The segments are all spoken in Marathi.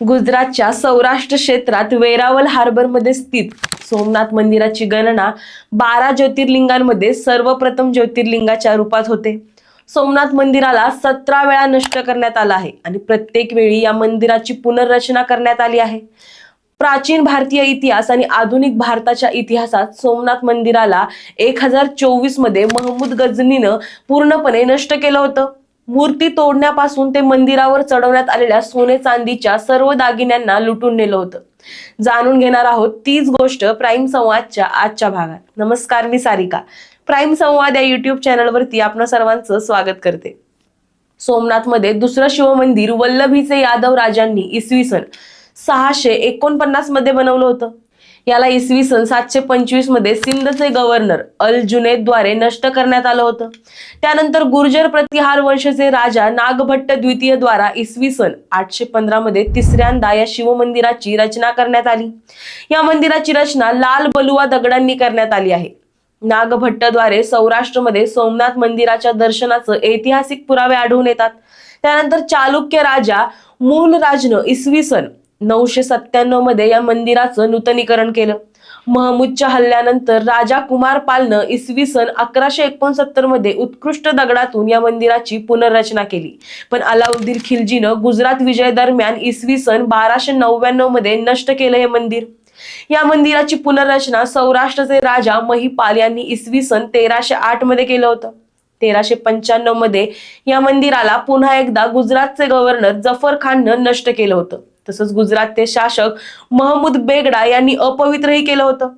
गुजरातच्या सौराष्ट्र क्षेत्रात वेरावल हार्बरमध्ये स्थित सोमनाथ मंदिराची गणना बारा ज्योतिर्लिंगांमध्ये सर्वप्रथम ज्योतिर्लिंगाच्या रूपात होते. सोमनाथ मंदिराला सतरा वेळा नष्ट करण्यात आला आहे आणि प्रत्येक वेळी या मंदिराची पुनर्रचना करण्यात आली आहे. प्राचीन भारतीय इतिहास आणि आधुनिक भारताच्या इतिहासात सोमनाथ मंदिराला एक हजार चोवीसमध्ये महमूद गजनीनं पूर्णपणे नष्ट केलं होतं. मूर्ती तोडण्यापासून ते मंदिरावर चढवण्यात आलेल्या सोने चांदीच्या सर्व दागिन्यांना लुटून नेलं होतं. जाणून घेणार आहोत तीच गोष्ट प्राईम संवादच्या आजच्या भागात. नमस्कार मी सारिका. प्राईम संवाद या युट्यूब चॅनलवरती आपणा सर्वांचं स्वागत करते. सोमनाथमध्ये दुसरं शिवमंदिर वल्लभीचे यादव राजांनी इसवी सन सहाशे एकोणपन्नासमध्ये बनवलं होतं. याला इसवी सन सातशे पंचवीसमध्ये सिंधचे गव्हर्नर अल जुनेदद्वारे नष्ट करण्यात आलं होतं. त्यानंतर गुर्जर प्रतिहार वंशचे राजा नागभट्ट द्वितीय द्वारा इसवी सन आठशे पंधरा मध्ये तिसऱ्यांदा या शिवमंदिराची रचना करण्यात आली. या मंदिराची रचना लाल बलुआ दगडांनी करण्यात आली आहे. नागभट्टद्वारे सौराष्ट्रमध्ये सोमनाथ मंदिराच्या दर्शनाचं ऐतिहासिक पुरावे आढळून येतात. त्यानंतर चालुक्य राजा मूल राजनं इसवी सन नऊशे सत्त्याण्णवमध्ये या मंदिराचं नूतनीकरण केलं. महमूदच्या हल्ल्यानंतर राजा कुमारपालनं इसवी सन अकराशे एकोणसत्तरमध्ये उत्कृष्ट दगडातून या मंदिराची पुनर्रचना केली. पण अलाउद्दीन खिलजीनं गुजरात विजय दरम्यान इसवी सन बाराशे नव्याण्णवमध्ये नष्ट केलं हे मंदिर. या मंदिराची पुनर्रचना सौराष्ट्राचे राजा महिपाल यांनी इसवी सन तेराशे आठमध्ये केलं होतं. तेराशे पंच्याण्णवमध्ये या मंदिराला पुन्हा एकदा गुजरातचे गव्हर्नर जफर खाननं नष्ट केलं होतं. तसंच गुजरातचे शासक महमूद बेगडा यांनी अपवित्रही केलं होतं.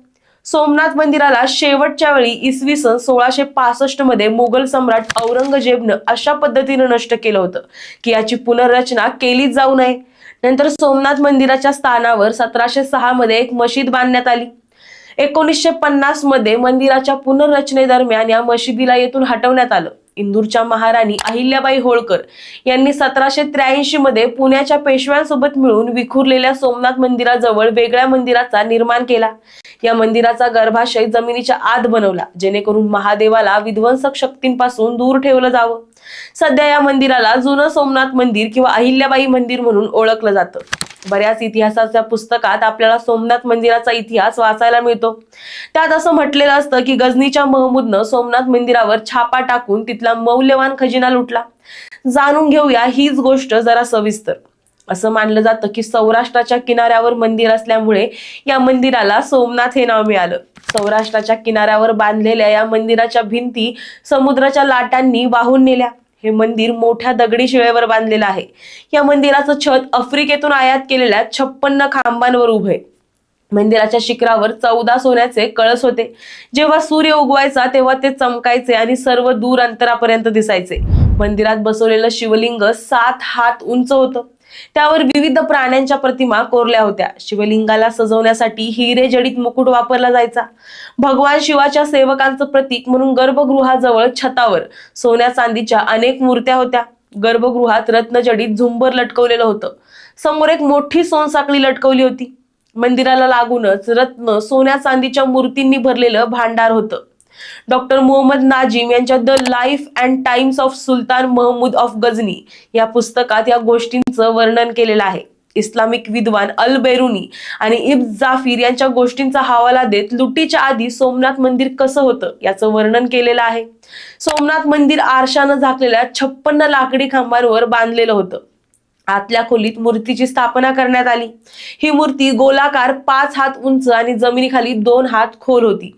सोमनाथ मंदिराला शेवटच्या वेळी इसवी सन सोळाशे पासष्टमध्ये मुघल सम्राट औरंगजेबनं अशा पद्धतीनं नष्ट केलं होतं की याची पुनर्रचना केलीच जाऊ नये. नंतर सोमनाथ मंदिराच्या स्थानावर सतराशे सहा मध्ये एक मशीद बांधण्यात आली. एकोणीसशे पन्नासमध्ये मंदिराच्या पुनर्रचनेदरम्यान या मशिदीला येथून हटवण्यात आलं. इंदूरच्या महाराणी अहिल्याबाई होळकर यांनी सतराशे त्र्याऐंशी मध्ये पुण्याच्या पेशव्यांसोबत मिळून विखुरलेल्या सोमनाथ मंदिराजवळ वेगळ्या मंदिराचा निर्माण केला. या मंदिराचा गर्भाशय जमिनीच्या आत बनवला जेणेकरून महादेवाला विध्वंसक शक्तींपासून दूर ठेवलं जावं. सध्या या मंदिराला जुनं सोमनाथ मंदिर किंवा अहिल्याबाई मंदिर म्हणून ओळखलं जातं. बऱ्याच इतिहासाच्या पुस्तकात आपल्याला सोमनाथ मंदिराचा इतिहास वाचायला मिळतो. त्यात असं म्हटलेलं असतं की गजनीच्या महमूदनं सोमनाथ मंदिरावर छापा टाकून तिथला मौल्यवान खजिना लुटला. जाणून घेऊया हीच गोष्ट जरा सविस्तर. असं मानलं जातं की सौराष्ट्राच्या किनाऱ्यावर मंदिर असल्यामुळे या मंदिराला सोमनाथ हे नाव मिळालं. सौराष्ट्राच्या किनाऱ्यावर बांधलेल्या या मंदिराच्या भिंती समुद्राच्या लाटांनी वाहून नेल्या. हे मंदिर मोठ्या दगडी शिळेवर बांधलेलं आहे. या मंदिराचं छत आफ्रिकेतून आयात केलेल्या छप्पन्न खांबांवर उभे. मंदिराच्या शिखरावर चौदा सोन्याचे कळस होते. जेव्हा सूर्य उगवायचा तेव्हा ते चमकायचे आणि सर्व दूर अंतरापर्यंत दिसायचे. मंदिरात बसवलेलं शिवलिंग सात हात उंच होतं. त्यावर विविध प्राण्यांच्या प्रतिमा कोरल्या होत्या. शिवलिंगाला सजवण्यासाठी हिरे जडित मुकुट वापरला जायचा. भगवान शिवाच्या सेवकांचं प्रतीक म्हणून गर्भगृहाजवळ छतावर सोन्या चांदीच्या अनेक मूर्त्या होत्या. गर्भगृहात रत्नजडित झुंबर लटकवलेलं होतं. समोर एक मोठी सोनसाखळी लटकवली होती. मंदिराला लागूनच रत्न सोन्या चांदीच्या मूर्तींनी भरलेलं भांडार होतं. डॉक्टर मोहम्मद नाजिम यांच्या the life and times of Sultan Mahmud of Ghazni या पुस्तकात या गोष्टींचं वर्णन केलेलं आहे. इस्लामिक विद्वान अल बेरुनी आणि इब जाफीर यांच्या गोष्टींचा हवाला देत लुटीच्या आधी सोमनाथ मंदिर कसं होतं याचं वर्णन केलेलं आहे. सोमनाथ मंदिर आरशानं झाकलेल्या छप्पन्न लाकडी खांबांवर बांधलेलं होतं. आतल्या खोलीत मूर्तीची स्थापना करण्यात आली. ही मूर्ती गोलाकार पाच हात उंच आणि जमिनीखाली दोन हात खोल होती.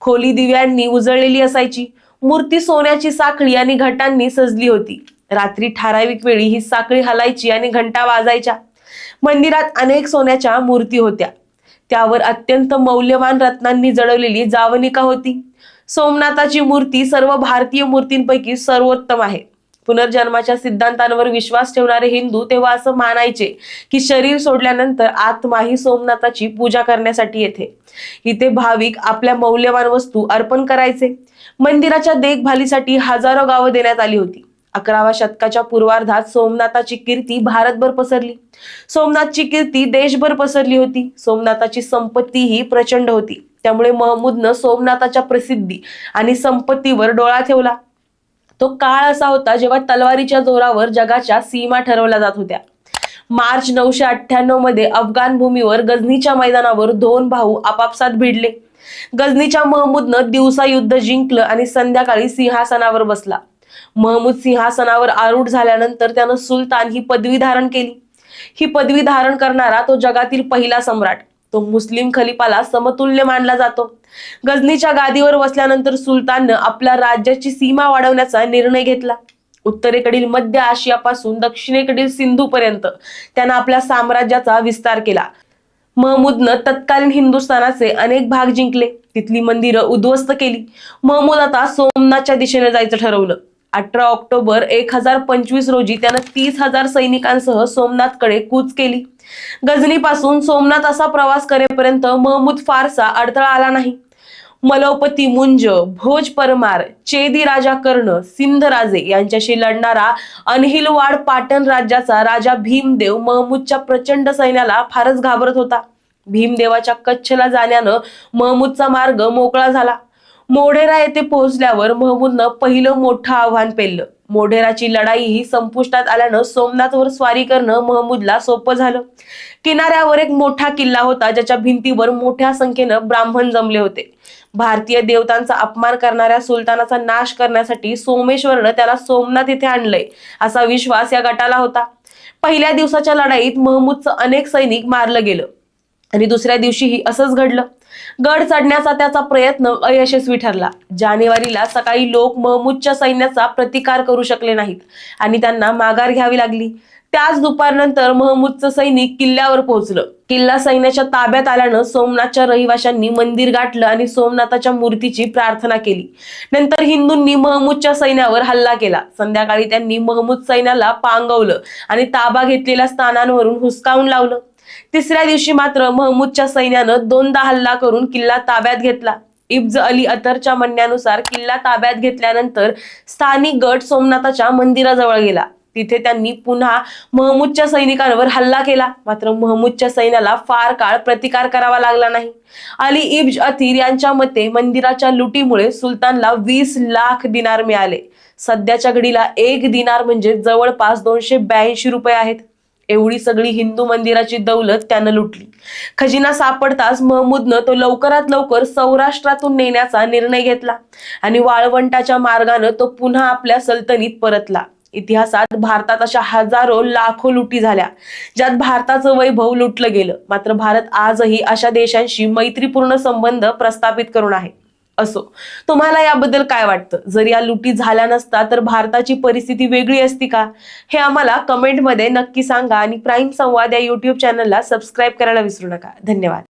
खोली दिव्यांनी उजळलेली असायची. मूर्ती सोन्याची साखळी आणि घटांनी सजली होती. रात्री ठराविक वेळी ही साखळी हलायची आणि घंटा वाजायच्या. मंदिरात अनेक सोन्याच्या मूर्ती होत्या. त्यावर अत्यंत मौल्यवान रत्नांनी जडवलेली जावनिका होती. सोमनाथाची मूर्ती सर्व भारतीय मूर्तींपैकी सर्वोत्तम आहे. पुनर्जन्माच्या सिद्धांतांवर विश्वास ठेवणारे हिंदू तेव्हा असं मानायचे की शरीर सोडल्यानंतर आत्मा ही सोमनाथाची पूजा करण्यासाठी येते. इथे भाविक आपल्या मौल्यवान वस्तू अर्पण करायचे. मंदिराच्या देखभालीसाठी हजारो गावं देण्यात आली होती. अकराव्या शतकाच्या पूर्वार्धात सोमनाथाची कीर्ती भारतभर पसरली. सोमनाथची कीर्ती देशभर पसरली होती. सोमनाथाची संपत्ती ही प्रचंड होती. त्यामुळे महमूदनं सोमनाथाच्या प्रसिद्धी आणि संपत्तीवर डोळा ठेवला. तो काळ असा होता जेव्हा तलवारीच्या जोरावर जगाच्या सीमा ठरवल्या जात होत्या. मार्च नऊशे अठ्ठ्याण्णवमध्ये अफगाण भूमीवर गझनीच्या मैदानावर दोन भाऊ आपापसात भिडले. गझनीच्या महमूदनं दिवसा युद्ध जिंकलं आणि संध्याकाळी सिंहासनावर बसला. महमूद सिंहासनावर आरूढ झाल्यानंतर त्यानं सुलतान ही पदवी धारण केली. ही पदवी धारण करणारा तो जगातील पहिला सम्राट. तो मुस्लिम खलिफाला समतुल्य मानला जातो. गझनीच्या गादीवर बसल्यानंतर सुलताननं आपल्या राज्याची सीमा वाढवण्याचा निर्णय घेतला. उत्तरेकडील मध्य आशियापासून दक्षिणेकडील सिंधू पर्यंत त्यानं आपल्या साम्राज्याचा विस्तार केला. महमूदनं तत्कालीन हिंदुस्थानाचे अनेक भाग जिंकले. तिथली मंदिरं उद्ध्वस्त केली. महमूद आता सोमनाथच्या दिशेने जायचं ठरवलं. अठरा ऑक्टोबर एक हजार पंचवीस रोजी त्यानं तीस हजार सैनिकांसह सोमनाथकडे कूच केली. गझनीपासून सोमनाथ असा प्रवास करेपर्यंत महमूद फारसा अडथळा आला नाही. मलोपती मुंज भोज परमार चेदी राजा कर्ण सिंध राजे यांच्याशी लढणारा अनहिलवाड पाटण राज्याचा राजा भीमदेव महमूदच्या प्रचंड सैन्याला फारच घाबरत होता. भीमदेवाच्या कच्छला जाण्यानं महमूदचा मार्ग मोकळा झाला. मोढेरा येथे पोहोचल्यावर महमूदनं पहिलं मोठं आव्हान पेललं. मोढेराची लढाई ही संपुष्टात आल्यानं सोमनाथवर स्वारी करणं महमूदला सोपं झालं. किनाऱ्यावर एक मोठा किल्ला होता ज्याच्या भिंतीवर मोठ्या संख्येनं ब्राह्मण जमले होते. भारतीय देवतांचा अपमान करणाऱ्या सुलतानाचा नाश करण्यासाठी सोमेश्वरनं त्याला सोमनाथ इथे आणलंय असा विश्वास या गटाला होता. पहिल्या दिवसाच्या लढाईत महमूदचं अनेक सैनिक मारलं गेलं. आणि दुसऱ्या दिवशीही असंच घडलं. गड चढण्याचा त्याचा प्रयत्न अयशस्वी ठरला. जानेवारीला सकाळी लोक महमूदच्या सैन्याचा प्रतिकार करू शकले नाहीत आणि त्यांना माघार घ्यावी लागली. त्याच दुपारनंतर महमूदचं सैनिक किल्ल्यावर पोहोचलं. किल्ला सैन्याच्या ताब्यात आल्यानं सोमनाथच्या रहिवाशांनी मंदिर गाठलं आणि सोमनाथाच्या मूर्तीची प्रार्थना केली. नंतर हिंदूंनी महमूदच्या सैन्यावर हल्ला केला. संध्याकाळी त्यांनी महमूद सैन्याला पांगवलं आणि ताबा घेतलेल्या स्थानांवरून हुसकावून लावलं. तिसऱ्या दिवशी मात्र महमूदच्या सैन्यानं दोनदा हल्ला करून किल्ला ताब्यात घेतला. इब्ज अली अतरच्या म्हणण्यानुसार किल्ला ताब्यात घेतल्यानंतर स्थानिक गट सोमनाथाच्या मंदिराजवळ गेला. तिथे त्यांनी पुन्हा महमूदच्या सैनिकांवर हल्ला केला. मात्र महमूदच्या सैन्याला फार काळ प्रतिकार करावा लागला नाही. अली इब्ज अथीर यांच्या मते मंदिराच्या लुटीमुळे सुलतानला वीस लाख दिनार मिळाले. सध्याच्या घडीला एक दिनार म्हणजे जवळपास दोनशे ब्याऐंशी रुपये आहेत. एवढी सगळी हिंदू मंदिराची दौलत त्यानं लुटली. खजिना सापडताच महमूदनं तो लवकरात लवकर सौराष्ट्रातून नेण्याचा निर्णय घेतला आणि वाळवंटाच्या मार्गानं तो पुन्हा आपल्या सल्तनीत परतला. इतिहासात भारतात अशा हजारो लाखो लुटी झाल्या ज्यात भारताचं वैभव लुटलं गेलं. मात्र भारत आजही अशा देशांशी मैत्रीपूर्ण संबंध प्रस्थापित करून आहे. असो. तुम्हाला याबद्दल काय वाटतं? जर या लुटी झाल्या नसता तर भारताची परिस्थिती वेगळी असती का? हे आम्हाला कमेंटमध्ये नक्की सांगा आणि प्राईम संवाद या युट्यूब चॅनलला सबस्क्राईब करायला विसरू नका. धन्यवाद.